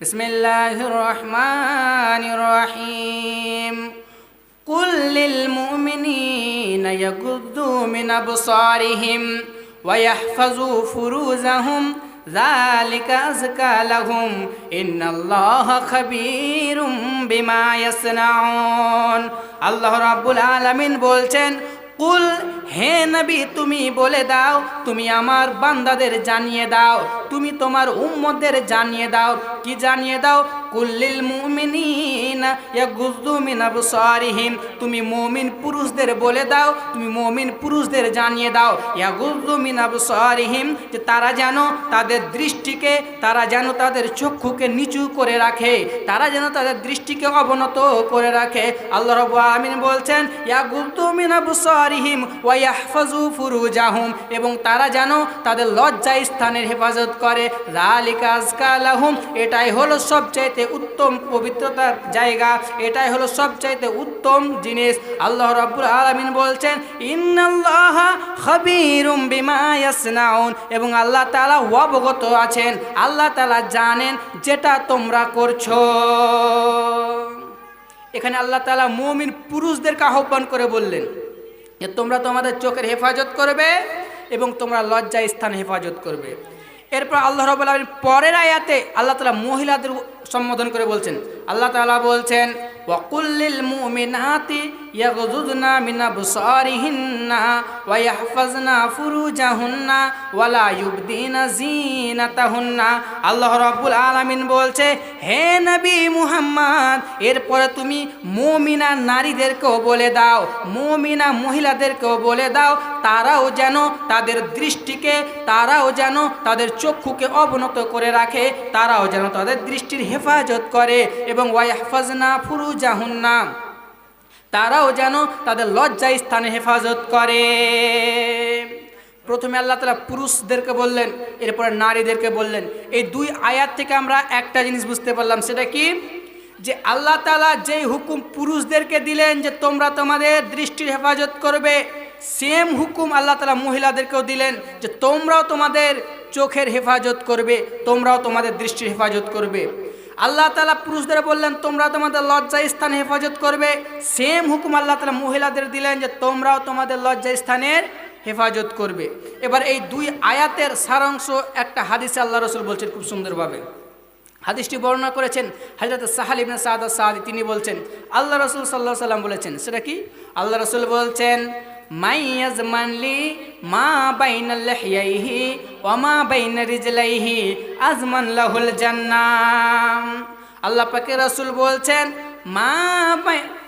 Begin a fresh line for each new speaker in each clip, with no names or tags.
بسم الله الرحمن الرحيم قل للمؤمنين يغضوا من أبصارهم ويحفظوا فروزهم ذلك أزكى لهم إن الله خبير بما يصنعون الله رب العالمين بولتن قل হে নবী, তুমি বলে দাও, তুমি আমার বান্দাদের জানিয়ে দাও, তুমি তোমার উম্মদের জানিয়ে দাও। কি জানিয়ে দাও? কুল্লিল মুমিনিনা ইয়াগুযু মিন আবসারিহিম। তুমি মুমিন পুরুষদের বলে দাও, তুমি মুমিন পুরুষদের জানিয়ে দাও। ইয়াগুযু মিন আবসারিহিম, যে তারা যেন তাদের দৃষ্টিকে, তারা যেন তাদের চক্ষুকে নিচু করে রাখে, তারা যেন তাদের দৃষ্টিকে অবনত করে রাখে। আল্লাহ রাব্বুল আলামিন বলছেন, ইয়াগুযু মিন আবসারিহিম ওয়া ইয়াহফাজু ফুরুজাহুম, এবং তারা যেন তাদের লজ্জা স্থানের হেফাজত করে। যালিকা আজকা লাহুম এটাই হলো সবচাইতে উত্তম পবিত্রতার জায়গা, এটাই হলো সবচাইতে উত্তম জিনিস। আল্লাহ রাব্বুল আলামিন বলছেন, ইন্নাল্লাহা খাবীরুম বিমা ইয়াসনাউন এবং আল্লাহ তাআলা অবগত আছেন। আল্লাহ তাআলা জানেন যেটা তোমরা করছ। এখানে আল্লাহ তাআলা মুমিন পুরুষদেরকে আহ্বান করে বললেন যে তোমরা তোমাদের চোখের হেফাজত করবে এবং তোমরা লজ্জা স্থান হেফাজত করবে। এরপর আল্লাহ রব আলমিন পরের আয়াতে আল্লাহ তালা মহিলাদের সম্বোধন করে বলছেন। আল্লাহ তালা বলছেন ওয়াকুল্লিল মুমিনাতি ইয়াগযুদনা মিন আবসারিহিন্না ওয়া ইয়াহফাজনা ফুরুজাহুন্না ওয়ালা ইউবদিনা জিনাতাহুন্না আল্লাহ রাব্বুল আলামিন বলছে, হে নবী মুহাম্মদ, এরপরে তুমি মুমিনা নারীদেরকেও বলে দাও, মুমিনা মহিলাদেরকেও বলে দাও, তারাও যেন তাদের দৃষ্টিকে, তারাও যেন তাদের চক্ষুকে অবনত করে রাখে, তারাও যেন তাদের দৃষ্টির হেফাজত করে এবং ওয়াইহাফাজনা ফুরুজাহুন্না। তারাও যেন তাদের লজ্জা স্থানে হেফাজত করে। প্রথমে আল্লাহ তালা পুরুষদেরকে বললেন, এরপরে নারীদেরকে বললেন। এই দুই আয়াত থেকে আমরা একটা জিনিস বুঝতে পারলাম, সেটা কি? যে আল্লাহ তালা যেই হুকুম পুরুষদেরকে দিলেন যে তোমরা তোমাদের দৃষ্টির হেফাজত করবে, সেম হুকুম আল্লাহ তালা মহিলাদেরকেও দিলেন যে তোমরাও তোমাদের চোখের হেফাজত করবে, তোমরাও তোমাদের দৃষ্টির হেফাজত করবে। আল্লাহ তালা পুরুষদের বললেন, তোমরা তোমাদের লজ্জা স্থান হেফাজত করবে। সেম হুকুম আল্লাহ তালা মহিলাদের দিলেন যে, তোমরাও তোমাদের লজ্জা স্থানের হেফাজত করবে। এবার এই দুই আয়াতের সারাংশ একটা হাদিসে আল্লাহ রসুল বলছেন খুব সুন্দরভাবে। হাদিসটি বর্ণনা করেছেন হাজরত সাহাল ইবনে সাদ সাদি। তিনি বলছেন, আল্লাহ রসুল সাল্লাহ সাল্লাম বলেছেন। সেটা কি? আল্লাহ রসুল বলছেন মাইয়াজ মানলি মা বাইন লহিয়াইহি ও মা বাইন রিজলাইহি, আজমান লাহুল জান্নাম আল্লাহ পাকে রসুল বলছেন, মা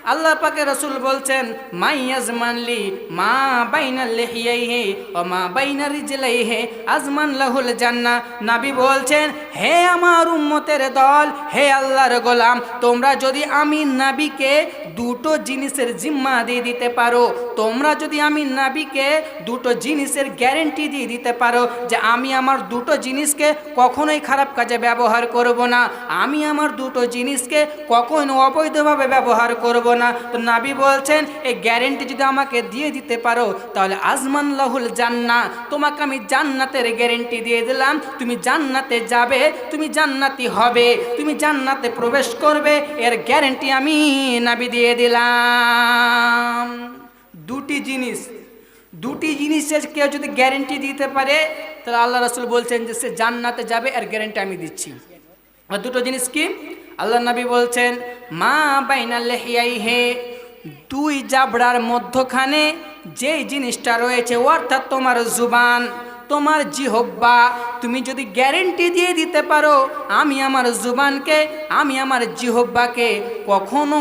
আল্লাহ পাকে রসুল বলছেন মাইয়াজ মানলি মা বাইনা লেহিয়াই হে ও মা বাইনা রিজলাইহে, আজমান লাহুল জান্না নাবি বলছেন, হে আমার উম্মতের দল, হে আল্লাহর গোলাম, তোমরা যদি আমি নাবিকে দুটো জিনিসের জিম্মা দিয়ে দিতে পারো, তোমরা যদি আমি নাবিকে দুটো জিনিসের গ্যারেন্টি দিয়ে দিতে পারো যে আমি আমার দুটো জিনিসকে কখনোই খারাপ কাজে ব্যবহার করব না, আমি আমার দুটো জিনিসকে কখনো অবৈধভাবে ব্যবহার করব না। তো নাবি বলছেন এই গ্যারেন্টি যদি আমাকে দিয়ে দিতে পারো, তাহলে আজমান লাহুল জান্না। তোমাকে আমি জান্নাতের গ্যারেন্টি দিয়ে দিলাম। তুমি জান্নাতে যাবে, তুমি জান্নাতি হবে, তুমি জান্নাতে প্রবেশ করবে। এর গ্যারেন্টি আমি নাবি দিয়ে দিলাম। দুটি জিনিস। দুটি জিনিসের কেউ যদি গ্যারেন্টি দিতে পারে, তাহলে আল্লাহ রসুল বলছেন যে সে জান্নাতে যাবে, এর গ্যারেন্টি আমি দিচ্ছি। আর দুটো জিনিস কি? আল্লাহ নবী বলছেন, মা বাইনা লেহিয়াই হে দুই জাবড়ার মধ্যখানে যেই জিনিসটা রয়েছে, অর্থাৎ তোমার জুবান। তোমার জিহব্বা, তুমি যদি গ্যারেন্টি দিয়ে দিতে পারো, আমি আমার জুবানকে, আমি আমার জিহব্বাকে কখনো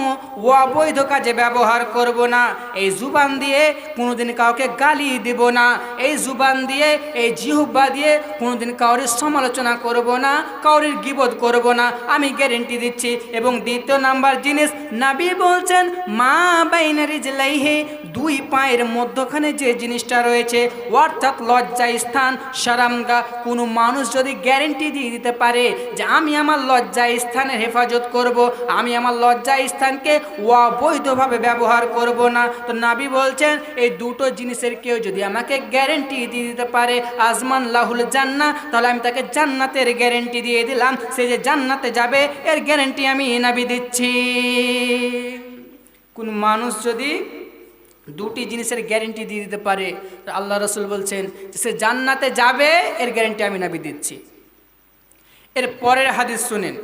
অবৈধ কাজে ব্যবহার করব না। এই জুবান দিয়ে কোনোদিন কাউকে গালি দিব না। এই জুবান দিয়ে, এই জিহব্বা দিয়ে কোনোদিন কাউরের সমালোচনা করব না, কাউরের গিবোধ করব না। আমি গ্যারেন্টি দিচ্ছি। এবং দ্বিতীয় নাম্বার জিনিস, নাবি বলছেন, মা বাইনারি জেলাইহে দুই পায়ের মধ্যখানে যে জিনিসটা রয়েছে, অর্থাৎ লজ্জা স্থান স্থান সারামগা কোনো মানুষ যদি গ্যারেন্টি দিয়ে দিতে পারে যে আমি আমার লজ্জা স্থানের হেফাজত করব, আমি আমার লজ্জা স্থানকে অবৈধভাবে ব্যবহার করব না। তো নাবি বলছেন, এই দুটো জিনিসের কেউ যদি আমাকে গ্যারেন্টি দিয়ে দিতে পারে আজমান লাহুল জান্না, তাহলে আমি তাকে জান্নাতের গ্যারেন্টি দিয়ে দিলাম। সে যে জান্নাতে যাবে, এর গ্যারেন্টি আমি নাবি দিচ্ছি। কোন মানুষ যদি দুটি জিনিসের গ্যারেন্টি দিয়ে দিতে পারে। আল্লাহ রসুল বলছেন সে জান্নাতে যাবে, এর গ্যারেন্টি আমি নাবি দিচ্ছি। এর পরের হাদিস শুনেন।